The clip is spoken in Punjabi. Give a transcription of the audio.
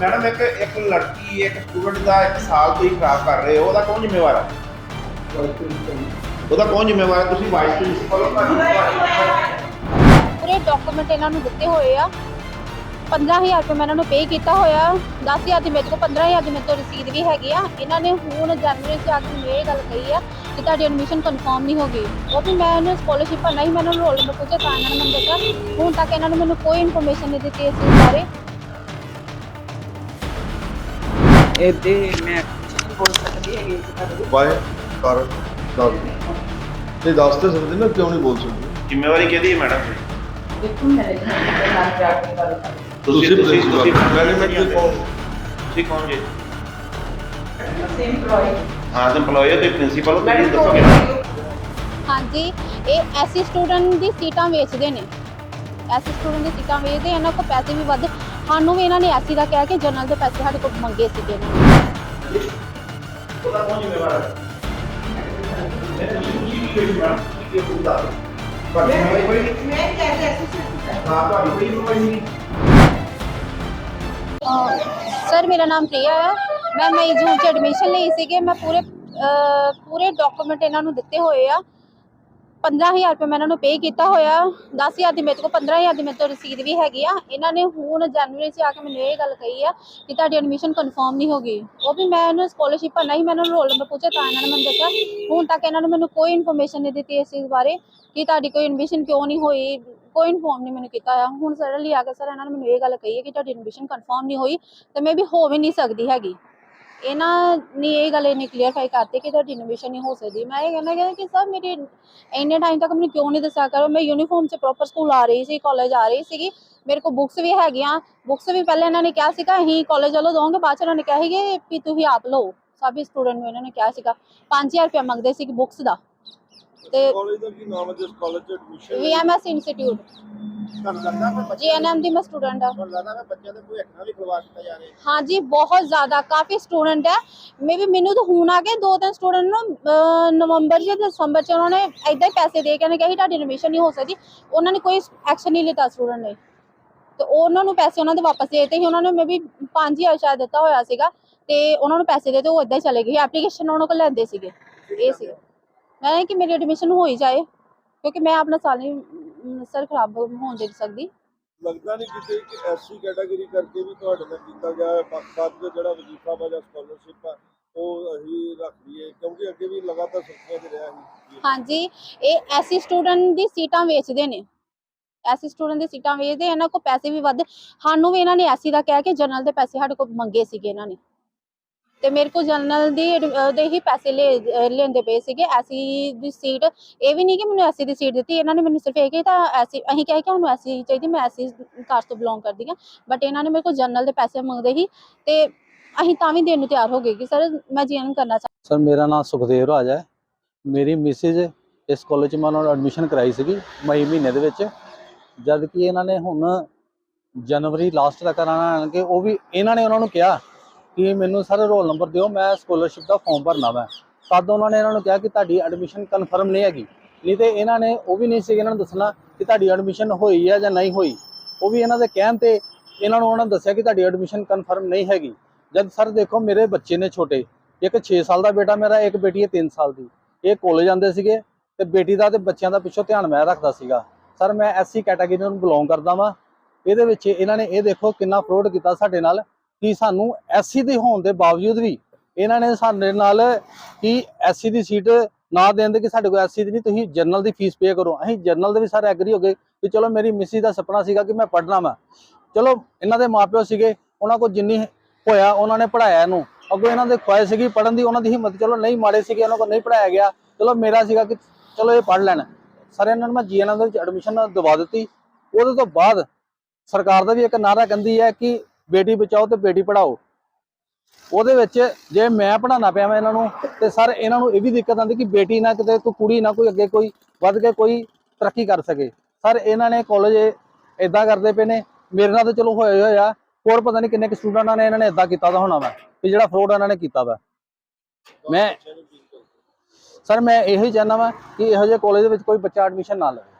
ਮੈਡਮ ਇੱਕ ਇੱਕ ਲੜਕੀ ਇੱਕ ਸਟੂਡੈਂਟ ਦਾ ਇੱਕ ਸਾਲ ਤੋਂ ਹੀ ਖਰਾਬ ਕਰ ਰਹੇ ਹੋ ਉਹਦਾ ਕੌਣ ਜ਼ਿੰਮੇਵਾਰ ਹੈ ਉਹਦਾ ਕੌਣ ਜ਼ਿੰਮੇਵਾਰ ਹੈ ਤੁਸੀਂ ਵਾਈਸ ਪ੍ਰਿੰਸੀਪਲ ਹੋ ਪੂਰੇ ਡਾਕੂਮੈਂਟ ਇਹਨਾਂ ਨੂੰ ਦਿੱਤੇ ਹੋਏ ਆ। 15000 ਰੁਪਏ ਮੈਂ ਇਹਨਾਂ ਨੂੰ ਪੇ ਕੀਤਾ ਹੋਇਆ। 10000 ਦੀ ਮੇਰੇ ਕੋਲ 15000 ਦੀ ਮੇਰੇ ਤੋਂ ਰਸੀਦ ਵੀ ਹੈਗੀ ਆ। ਇਹਨਾਂ ਨੇ ਹੁਣ ਜਨਵਰੀ ਚ ਆ ਕੇ ਮੈਨੂੰ ਇਹ ਗੱਲ ਕਹੀ ਆ ਕਿ ਤੁਹਾਡੀ ਐਡਮਿਸ਼ਨ ਕਨਫਰਮ ਨਹੀਂ ਹੋ ਗਈ। ਉਹ ਵੀ ਮੈਂ ਇਹਨੂੰ ਸਕਾਲਰਸ਼ਿਪ ਸੀ ਮੈਂ ਇਹਨਾਂ ਨੂੰ ਰੋਲ ਨੰਬਰ ਪੁੱਛਿਆ ਤਾਂ ਇਹਨਾਂ ਨੇ ਮੈਨੂੰ ਦੱਸਿਆ। ਹੁਣ ਤੱਕ ਇਹਨਾਂ ਨੇ ਮੈਨੂੰ ਕੋਈ ਇਨਫੋਰਮੇਸ਼ਨ ਨਹੀਂ ਦਿੱਤੀ ਇਸ ਚੀਜ਼ ਬਾਰੇ। ਇਹਦੇ ਮੈਂ ਕੁਛ ਨਹੀਂ ਬੋਲ ਸਕਦੀ ਹੈਗੀ ਕਿ ਤੁਹਾਨੂੰ ਬਾਏ ਕਰ ਦੱਸ। ਤੇ ਦੱਸ ਤੇ ਸਕਦੇ ਨਾ ਕਿਉਂ ਨਹੀਂ ਬੋਲ ਸਕਦੇ? ਜ਼ਿੰਮੇਵਾਰੀ ਕਿਹਦੀ ਹੈ ਮੈਡਮ? ਦੇਖੋ ਮੇਰੇ ਨਾਲ ਜਾ ਕੇ ਗੱਲ ਕਰ। ਤੁਸੀਂ ਤੁਸੀਂ ਤੁਸੀਂ ਮੈਨੇਜਮੈਂਟ ਦੇ ਤੁਸੀਂ ਕੌਣ? ਜੀ? ਸੇਮ employee ਹਾਂ EMPLOYE ਹੋ ਤੇ ਪ੍ਰਿੰਸੀਪਲ ਹੋ ਤੁਸੀਂ ਮੈਡਮ ਦੱਸੋਗੇ ਨਾ ਹਾਂਜੀ ਇਹ ਐਸੀ ਸਟੂਡੈਂਟ ਦੀ ਸੀਟਾਂ ਵੇਚਦੇ ਨੇ। ਐਸੀ ਸਟੂਡੈਂਟ ਦੀ ਸੀਟਾਂ ਵੇਚਦੇ ਇਹਨਾਂ ਕੋਲ ਪੈਸੇ ਵੀ ਵੱਧ ਸਾਨੂੰ ਵੀ ਇਹਨਾਂ ਨੇ ਐਸੀ ਦਾ ਕਿਹਾ ਕਿ ਜਨਰਲ ਦੇ ਪੈਸੇ ਸਾਡੇ ਕੋਲ ਮੰਗੇ ਸੀਗੇ ਇਹਨਾਂ ਨੇ ਉਹਦਾ ਕੌਣ ਜ਼ਿੰਮੇਵਾਰ ਹੈ? ਮੈਂ ਤੁਸੀਂ ਤੁਸੀਂ ਕੀ ਕਰੀ ਮੈਡਮ ਕੀ ਕੀ ਬੁੱਧਾ ਪਰ ਮੈਂ ਕੋਈ ਮੈਂ ਕਹਿ ਰਹੀ ਅਸਿਸਟੈਂਟ ਹਾਂ ਤੁਹਾਡੀ ਕੋਈ ਕੋਈ ਨਹੀਂ। ਸਰ ਮੇਰਾ ਨਾਮ ਪ੍ਰਿਆ ਹੈ। ਮੈਂ ਮਈ ਜੂਨ ਚ ਐਡਮਿਸ਼ਨ ਲਈ ਸੀਗੇ। ਮੈਂ ਪੂਰੇ ਪੂਰੇ ਡਾਕੂਮੈਂਟ ਇਹਨਾਂ ਨੂੰ ਦਿੱਤੇ ਹੋਏ ਆ। 15000 ਰੁਪਏ ਮੈਂ ਇਹਨਾਂ ਨੂੰ ਪੇ ਕੀਤਾ ਹੋਇਆ। 10000 ਦੀ ਮੇਰੇ ਕੋਲ 15000 ਦੀ ਮੇਰੇ ਤੋਂ ਰਸੀਦ ਵੀ ਹੈਗੀ ਆ। ਇਹਨਾਂ ਨੇ ਹੁਣ ਜਨਵਰੀ 'ਚ ਆ ਕੇ ਮੈਨੂੰ ਇਹ ਗੱਲ ਕਹੀ ਆ ਕਿ ਤੁਹਾਡੀ ਐਡਮਿਸ਼ਨ ਕਨਫਰਮ ਨਹੀਂ ਹੋ ਗਈ। ਉਹ ਵੀ ਮੈਂ ਇਹਨੂੰ ਸਕਾਲਰਸ਼ਿਪ ਭਰਨਾ ਸੀ, ਮੈਂ ਇਹਨਾਂ ਨੂੰ ਰੋਲ ਨੰਬਰ ਪੁੱਛਿਆ, ਤਾਂ ਇਹਨਾਂ ਨੇ ਮੈਨੂੰ ਦੱਸਿਆ। ਹੁਣ ਤੱਕ ਇਹਨਾਂ ਨੇ ਮੈਨੂੰ ਕੋਈ ਇਨਫੋਰਮੇਸ਼ਨ ਨਹੀਂ ਦਿੱਤੀ ਇਸ ਚੀਜ਼ ਬਾਰੇ ਕਿ ਤੁਹਾਡੀ ਕੋਈ ਐਡਮਿਸ਼ਨ ਕਿਉਂ ਨਹੀਂ ਹੋਈ। ਕੋਈ ਇਨਫੋਰਮ ਨਹੀਂ ਮੈਨੂੰ ਕੀਤਾ ਆ ਹੁਣ ਸਡਨਲੀ ਆ ਕੇ ਸਰ ਇਹਨਾਂ ਨੇ ਮੈਨੂੰ ਇਹ ਗੱਲ ਕਹੀ ਹੈ ਕਿ ਤੁਹਾਡੀ ਐਡਮਿਸ਼ਨ ਕਨਫਰਮ ਨਹੀਂ ਹੋਈ ਤੇ ਮੈਂ ਵੀ ਹੋ ਵੀ ਨਹੀਂ ਸਕਦੀ ਹੈਗੀ। ਇਹਨਾਂ ਨੇ ਇਹ ਗੱਲ ਇਹਨੇ ਕਲੀਅਰਫਾਈ ਕਰਤੀ ਕਿ ਤੁਹਾਡੀ ਐਡਮਿਸ਼ਨ ਨਹੀਂ ਹੋ ਸਕਦੀ। ਮੈਂ ਇਹ ਕਹਿੰਦਾ ਕਿ ਕਿ ਸਰ ਮੇਰੀ ਇੰਨੇ ਟਾਈਮ ਤੱਕ ਮੈਨੂੰ ਕਿਉਂ ਨਹੀਂ ਦੱਸਿਆ ਕਰੋ। ਮੈਂ ਯੂਨੀਫਾਰਮ 'ਚ ਪ੍ਰੋਪਰ ਸਕੂਲ ਆ ਰਹੀ ਸੀ ਕਾਲਜ ਆ ਰਹੀ ਸੀਗੀ। ਮੇਰੇ ਕੋਲ ਬੁੱਕਸ ਵੀ ਹੈਗੀਆਂ। ਬੁੱਕਸ ਵੀ ਪਹਿਲਾਂ ਇਹਨਾਂ ਨੇ ਕਿਹਾ ਸੀਗਾ, ਅਸੀਂ ਕਾਲਜ ਵੱਲੋਂ ਦੋਗੇ ਬਾਅਦ ਚ ਇਹਨਾਂ ਨੇ ਕਿਹਾ ਸੀਗੇ ਵੀ ਤੁਸੀਂ ਆਪ ਲਓ। ਸਭੀ ਸਟੂਡੈਂਟ ਨੂੰ ਇਹਨਾਂ ਨੇ ਕਿਹਾ ਸੀਗਾ। 5000 ਰੁਪਏ ਮੰਗਦੇ ਸੀ ਬੁੱਕਸ ਦਾ। ਤੇ ਕਾਲਜ ਦਾ ਕੀ ਨਾਮ ਹੈ ਜਿਸ ਕਾਲਜ ਚ ਐਡਮਿਸ਼ਨ ਵੀਐਮਐਸ ਇੰਸਟੀਚਿਊਟ ਤੁਹਾਨੂੰ ਲੱਗਦਾ ਕਿ ਬੱਚੇ ਜੀਐਨਐਮ ਦੀ ਮੈਂ ਸਟੂਡੈਂਟ ਆ। ਤੁਹਾਨੂੰ ਲੱਗਦਾ ਕਿ ਬੱਚਿਆਂ ਦੇ ਕੋਈ ਅੱਖਾਂ ਵੀ ਖਲਵਾ ਦਿੱਤਾ ਜਾ ਰਿਹਾ ਹਾਂਜੀ ਬਹੁਤ ਜ਼ਿਆਦਾ ਕਾਫੀ ਸਟੂਡੈਂਟ ਹੈ ਮੇਬੀ ਮੈਨੂੰ ਤਾਂ ਹੁਣ ਆ ਕੇ ਦੋ ਤਿੰਨ ਸਟੂਡੈਂਟ ਨੂੰ ਅਹ, ਨਵੰਬਰ ਜਾਂ ਦਸੰਬਰ ਚ ਉਹਨਾਂ ਨੇ ਐਦਾਂ ਹੀ ਪੈਸੇ ਦੇ ਕੇ ਕਿਹਾ ਸੀ ਤੁਹਾਡੀ ਐਡਮਿਸ਼ਨ ਨਹੀਂ ਹੋ ਸਕਦੀ। ਉਹਨਾਂ ਨੇ ਕੋਈ ਐਕਸ਼ਨ ਨਹੀਂ ਲਿੱਤਾ ਸਟੂਡੈਂਟ ਨੇ। ਤੇ ਉਹਨਾਂ ਨੂੰ ਪੈਸੇ ਉਹਨਾਂ ਦੇ ਵਾਪਸ ਦੇ ਦਿੱਤੇ ਸੀ। ਉਹਨਾਂ ਨੇ ਮੇਬੀ 5000 ਸ਼ਾਇਦ ਦਿੱਤਾ ਹੋਇਆ ਸੀਗਾ। ਤੇ ਉਹਨਾਂ ਨੂੰ ਪੈਸੇ ਦੇ ਤੇ ਉਹ ਇਦਾਂ ਹੀ ਚਲੇ ਗਏ ਐਪਲੀਕੇਸ਼ਨ ਉਹਨਾਂ ਕੋਲ ਲੈਂਦੇ ਸੀਗੇ। ਇਹ ਸੀ ਮੈਂ ਕਿ ਮੇਰੀ ਐਡਮਿਸ਼ਨ ਹੋ ਹੀ ਜਾਏ ਕਿਉਂਕਿ ਮੈਂ ਆਪਣਾ ਸਾਲ ਨਹੀਂ ਸਰ ਖਰਾਬ ਹੋਣ ਦੇ ਸਕਦੀ। ਲੱਗਦਾ ਨਹੀਂ ਕਿਤੇ ਕਿ ਐਸਸੀ ਕੈਟਾਗਰੀ ਕਰਕੇ ਵੀ ਤੁਹਾਡੇ ਨਾਲ ਕੀਤਾ ਗਿਆ ਪੱਖਪਾਤ ਦਾ ਜਿਹੜਾ ਵਜ਼ੀਫਾ ਵਾ ਜਾਂ ਸਕਾਲਰਸ਼ਿਪ ਆ ਉਹ ਅਸੀਂ ਰੱਖ ਲਈਏ ਕਿਉਂਕਿ ਅੱਗੇ ਵੀ ਲਗਾਤਾਰ ਸੁਰਖੀਆਂ 'ਚ ਰਿਹਾ ਸੀ ਹਾਂਜੀ ਇਹ ਐਸੀ ਸਟੂਡੈਂਟ ਦੀ ਸੀਟਾਂ ਵੇਚਦੇ ਨੇ। ਐਸੀ ਸਟੂਡੈਂਟ ਦੀ ਸੀਟਾਂ ਵੇਚਦੇ ਇਹਨਾਂ ਕੋਲ ਪੈਸੇ ਵੀ ਵੱਧ ਸਾਨੂੰ ਵੀ ਇਹਨਾਂ ਨੇ ਐਸੀ ਦਾ ਕਿਹਾ ਕਿ ਜਨਰਲ ਦੇ ਪੈਸੇ ਸਾਡੇ ਕੋਲ ਮੰਗੇ ਸੀਗੇ ਇਹਨਾਂ ਨੇ। ਤੇ ਮੇਰੇ ਕੋਲ ਜਨਰਲ ਦੀ ਐਡ- ਹੀ ਪੈਸੇ ਲੈ ਲੈਂਦੇ ਪਏ ਸੀਗੇ। ਐਸੀ ਦੀ ਸੀਟ, ਇਹ ਵੀ ਨਹੀਂ ਕਿ ਮੈਨੂੰ ਐਸੀ ਦੀ ਸੀਟ ਦਿੱਤੀ। ਇਹਨਾਂ ਨੇ ਮੈਨੂੰ ਸਿਰਫ ਇਹ ਕਿ ਤਾਂ ਐਸੀ, ਅਸੀਂ ਕਿਹਾ ਕਿ ਸਾਨੂੰ ਐਸੀ ਚਾਹੀਦੀ, ਮੈਂ ਐਸੀ ਕਾਸਟ ਤੋਂ ਬਿਲੋਂਗ ਕਰਦੀ ਹਾਂ। ਬਟ ਇਹਨਾਂ ਨੇ ਮੇਰੇ ਕੋਲ ਜਨਰਲ ਦੇ ਪੈਸੇ ਮੰਗਦੇ ਸੀ ਤੇ ਅਸੀਂ ਤਾਂ ਵੀ ਦੇਣ ਨੂੰ ਤਿਆਰ ਹੋ ਗਏ ਕਿ ਸਰ, ਮੈਂ ਜੀਐਨ ਕਰਨਾ ਚਾਹੁੰਦਾ ਸਰ, ਮੇਰਾ ਨਾਮ ਸੁਖਦੇਵ ਰਾਜ ਹੈ। ਮੇਰੀ ਮਿਸਿਸ ਇਸ ਕਾਲਜ ਮੈਂ ਉਹਨਾਂ ਨੂੰ ਐਡਮਿਸ਼ਨ ਕਰਾਈ ਸੀਗੀ ਮਈ ਮਹੀਨੇ ਦੇ ਵਿੱਚ। ਜਦ ਕਿ ਇਹਨਾਂ ਨੇ ਹੁਣ ਜਨਵਰੀ ਲਾਸਟ ਤੱਕ ਆਣਾ ਕਿ ਉਹ ਵੀ, ਇਹਨਾਂ ਨੇ ਉਹਨਾਂ ਨੂੰ ਕਿਹਾ ਕਿ ਮੈਨੂੰ ਸਰ ਰੋਲ ਨੰਬਰ ਦਿਓ, ਮੈਂ ਸਕਾਲਰਸ਼ਿਪ ਦਾ ਫਾਰਮ ਭਰਨਾ ਵਾ। ਤਦ ਉਹਨਾਂ ਨੇ ਇਹਨਾਂ ਨੂੰ ਕਿਹਾ ਕਿ ਤੁਹਾਡੀ ਐਡਮਿਸ਼ਨ ਕਨਫਰਮ ਨਹੀਂ ਹੈਗੀ। ਨਹੀਂ ਤੇ ਇਹਨਾਂ ਨੇ ਉਹ ਵੀ ਨਹੀਂ ਸੀ ਇਹਨਾਂ ਨੂੰ ਦੱਸਣਾ ਕਿ ਤੁਹਾਡੀ ਐਡਮਿਸ਼ਨ ਹੋਈ ਹੈ ਜਾਂ ਨਹੀਂ ਹੋਈ। ਉਹ ਵੀ ਇਹਨਾਂ ਦੇ ਕਹਿਣ ਤੇ ਇਹਨਾਂ ਨੂੰ ਉਹਨਾਂ ਨੇ ਦੱਸਿਆ ਕਿ ਤੁਹਾਡੀ ਐਡਮਿਸ਼ਨ ਕਨਫਰਮ ਨਹੀਂ ਹੈਗੀ। ਜਦ ਸਰ ਦੇਖੋ, ਮੇਰੇ ਬੱਚੇ ਨੇ ਛੋਟੇ। ਇੱਕ 6 ਸਾਲ ਦਾ ਬੇਟਾ ਮੇਰਾ, ਇੱਕ ਬੇਟੀ ਹੈ 3 ਸਾਲ ਦੀ। ਇਹ ਕਾਲਜ ਆਉਂਦੇ ਸੀਗੇ ਤੇ ਬੇਟੀ ਦਾ ਤੇ ਬੱਚਿਆਂ ਦਾ ਪਿੱਛੋਂ ਧਿਆਨ ਮੈਂ ਰੱਖਦਾ ਸੀਗਾ। ਸਰ ਮੈਂ ਐਸਸੀ ਕੈਟਾਗਰੀ ਨੂੰ ਬਿਲੋਂਗ ਕਰਦਾ ਵਾਂ। ਇਹਦੇ ਵਿੱਚ ਇਹਨਾਂ ਨੇ ਇਹ ਦੇਖੋ ਕਿੰਨਾ ਫਰੋਡ ਕੀਤਾ ਸਾਡੇ ਨਾਲ। ਕਿ ਸਾਨੂੰ ਐਸਸੀ ਦੇ ਹੋਣ ਦੇ ਬਾਵਜੂਦ ਵੀ ਇਹਨਾਂ ਨੇ ਸਾਡੇ ਨਾਲ ਕਿ ਐਸਸੀ ਦੀ ਸੀਟ ਨਾ ਦੇਣ ਦੇ ਕਿ ਸਾਡੇ ਕੋਲ ਐਸਸੀ ਦੀ ਨਹੀਂ, ਤੁਸੀਂ ਜਰਨਲ ਦੀ ਫੀਸ ਪੇ ਕਰੋ। ਅਸੀਂ ਜਰਨਲ ਦੇ ਵੀ ਸਾਰੇ ਐਗਰੀ ਹੋ ਗਏ ਕਿ ਚਲੋ ਮੇਰੀ ਮਿਸੀ ਦਾ ਸੁਪਨਾ ਸੀਗਾ ਕਿ ਮੈਂ ਪੜ੍ਹਨਾ ਵਾ। ਚਲੋ ਇਹਨਾਂ ਦੇ ਮਾਪਿਓ ਸੀਗੇ, ਉਹਨਾਂ ਕੋਲ ਜਿੰਨੀ ਹੋਇਆ ਉਹਨਾਂ ਨੇ ਪੜਾਇਆ ਇਹਨੂੰ। ਅੱਗੋਂ ਇਹਨਾਂ ਦੇ ਖੁਆਇਸ਼ ਸੀਗੀ ਪੜਨ ਦੀ, ਉਹਨਾਂ ਦੀ ਹਿੰਮਤ ਚਲੋ ਨਹੀਂ ਮਾੜੇ ਸੀਗੇ, ਉਹਨਾਂ ਕੋਲ ਨਹੀਂ ਪੜਾਇਆ ਗਿਆ। ਚਲੋ ਮੇਰਾ ਸੀਗਾ ਕਿ ਚਲੋ ਇਹ ਪੜ ਲੈਣ। ਸਰ ਇਹਨਾਂ ਨੂੰ ਮੈਂ ਜੀਐਨਐਮ ਦੇ ਵਿੱਚ ਐਡਮਿਸ਼ਨ ਦਵਾ ਦਿੱਤੀ। ਉਹਦੇ ਤੋਂ ਬਾਅਦ ਸਰਕਾਰ ਦਾ ਵੀ ਇੱਕ ਨਾਰਾ ਕਹਿੰਦੀ ਹੈ ਕਿ ਬੇਟੀ ਬਚਾਓ ਤੇ ਬੇਟੀ ਪੜਾਓ ਉਹਦੇ ਵਿੱਚ ਜੇ ਮੈਂ ਪੜਾਉਣਾ ਪਿਆ ਮੈਂ ਇਹਨਾਂ ਨੂੰ, ਤੇ ਸਰ ਇਹਨਾਂ ਨੂੰ ਇਹ ਵੀ ਦਿੱਕਤ ਆਉਂਦੀ ਕਿ ਬੇਟੀ ਨਾ ਕਿਤੇ, ਕੋਈ ਕੁੜੀ ਨਾ ਕੋਈ ਅੱਗੇ ਕੋਈ ਵੱਧ ਕੇ ਕੋਈ ਤਰੱਕੀ ਕਰ ਸਕੇ। ਸਰ ਇਹਨਾਂ ਨੇ ਕਾਲਜ ਇਦਾਂ ਕਰਦੇ ਪਏ ਨੇ, ਮੇਰੇ ਨਾਲ ਤਾਂ ਚਲੋ ਹੋਇਆ ਹੋਇਆ। ਹੋਰ ਪਤਾ ਨਹੀਂ ਕਿੰਨੇ ਕੁ ਸਟੂਡੈਂਟਾਂ ਨੇ ਇਹਨਾਂ ਨੇ ਇਦਾਂ ਕੀਤਾ ਦਾ ਹੋਣਾ ਵਾ ਕਿ ਜਿਹੜਾ ਫਰੋਡ ਇਹਨਾਂ ਨੇ ਕੀਤਾ ਵਾ। ਮੈਂ ਸਰ ਮੈਂ ਇਹੋ ਹੀ ਚਾਹੁੰਦਾ ਵਾਂ ਕਿ ਇਹੋ ਜਿਹੇ ਕਾਲਜ ਦੇ ਵਿੱਚ ਕੋਈ ਬੱਚਾ ਐਡਮਿਸ਼ਨ ਨਾ ਲਵੇ।